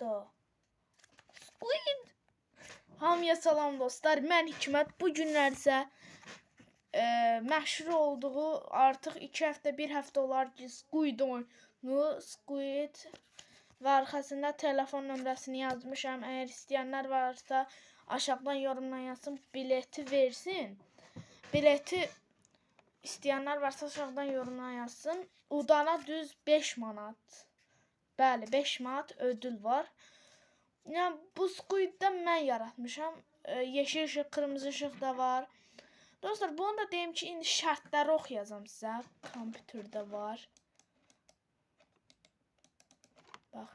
da. Squid. Hamıya salam dostlar. Mən Hikmət. Bu günlərsə e, məşhur olduğu artıq 2 həftə, 1 həftə olar ki, Squid oyunu, Squid və arxasında telefon nömrəsini yazmışam. Əgər istəyənlər varsa aşağıdan yorumdan yazsın, bileti versin. Bileti istəyənlər varsa aşağıdan yorumdan yazsın. Udana düz 5 manat. Bəli, 5 manat ödül var. Yəni bu Squid-də mən yaratmışam. E, yeşil işıq, qırmızı işıq da var. Dostlar, bunu da deyim ki, indi şərtləri oxuyacağam sizə. Kompüterdə var. Bax.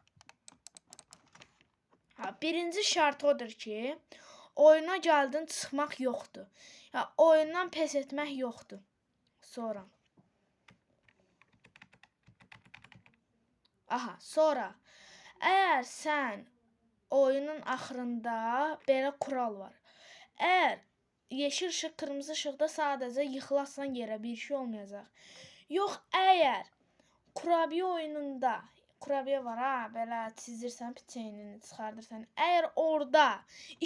Ha, birinci şərt odur ki, oyuna gəldin çıxmaq yoxdur. Ya oyundan pes etmək yoxdur. Sonra. Aha, sonra. Əgər sən oyunun axırında belə kural var. Əgər yeşil işıq, qırmızı işıqda sadəcə yıxılasan yerə bir şey olmayacaq. Yox, əgər kurabiyə oyununda kurabiyə var ha, belə çizirsən, piçeynini çıxardırsan. Əgər orada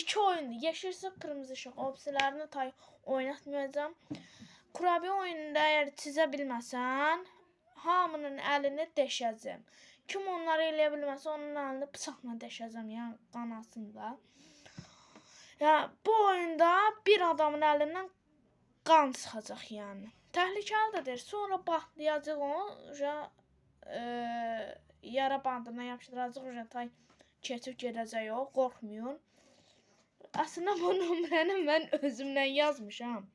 iki oyunda yeşil işıq, qırmızı işıq opsiyasını tay oynatmayacağam. Kurabiyə oyununda əgər çizə bilməsən, hamının əlini deşəcəm. Kim onları eləyə bilməsə, onun əlini bıçaqla deşəcəm, yəni qanasında. Ya bu oyunda bir adamın əlindən qan çıxacaq yəni. Təhlükəlidir. Sonra bağlayacaq onu, uca e, yara bandına yapışdıracaq, uca tay keçib gedəcək o, qorxmayın. Əslində bu nömrəni mən özümdən yazmışam.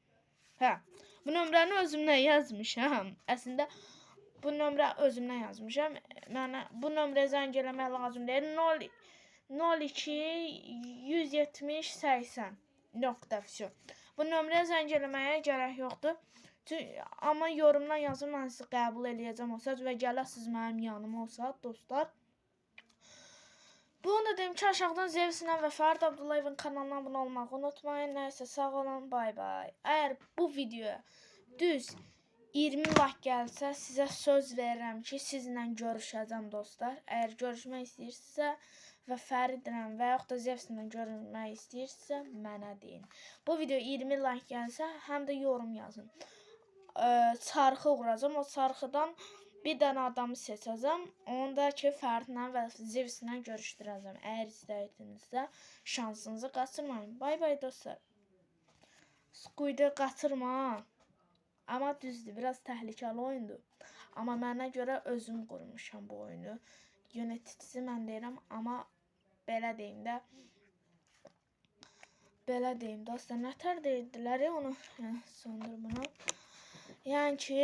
Hə, bu nömrəni özümdən yazmışam. Əslində bu nömrə özümdən yazmışam. Mənə bu nömrəyə zəng eləmək lazım deyil. 0 02 170 80 nöqtə vsyo. Bu nömrəyə zəng eləməyə gərək yoxdur. Çünki amma yorumdan yazın mən sizi qəbul eləyəcəm o söz və gələsiz mənim yanıma o saat dostlar. Bunu da deyim ki, aşağıdan Zevsinə və Fərid Abdullayevin kanalına abunə olmağı unutmayın. Nəysə, sağ olun, bay bay. Əgər bu videoya düz 20 like gəlsə, sizə söz verirəm ki, sizlə görüşəcəm dostlar. Əgər görüşmək istəyirsinizsə və Fəridlə və yaxud da Zevslə görüşmək istəyirsinizsə, mənə deyin. Bu video 20 like gəlsə, həm də yorum yazın. Ə, çarxı vuracam. O çarxıdan bir dənə adamı seçəcəm. Onu da ki, Fəridlə və Zevslə görüşdürəcəm. Əgər istəyirsinizsə, şansınızı qaçırmayın. Bay bay dostlar. Squid-i qaçırma. Amma düzdür, biraz təhlükəli oyundur. Amma mənə görə özüm qurmuşam bu oyunu. Yöneticisi mən deyirəm, amma belə deyim də belə deyim dostlar, nətər deyirdilər onu söndür bunu. Yəni ki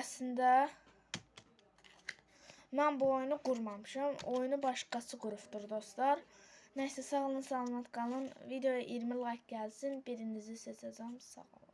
əslində mən bu oyunu qurmamışam. Oyunu başqası qurubdur dostlar. Nəysə sağ olun, salamat qalın. Videoya 20 like gəlsin. Birinizi seçəcəm. Sağ olun.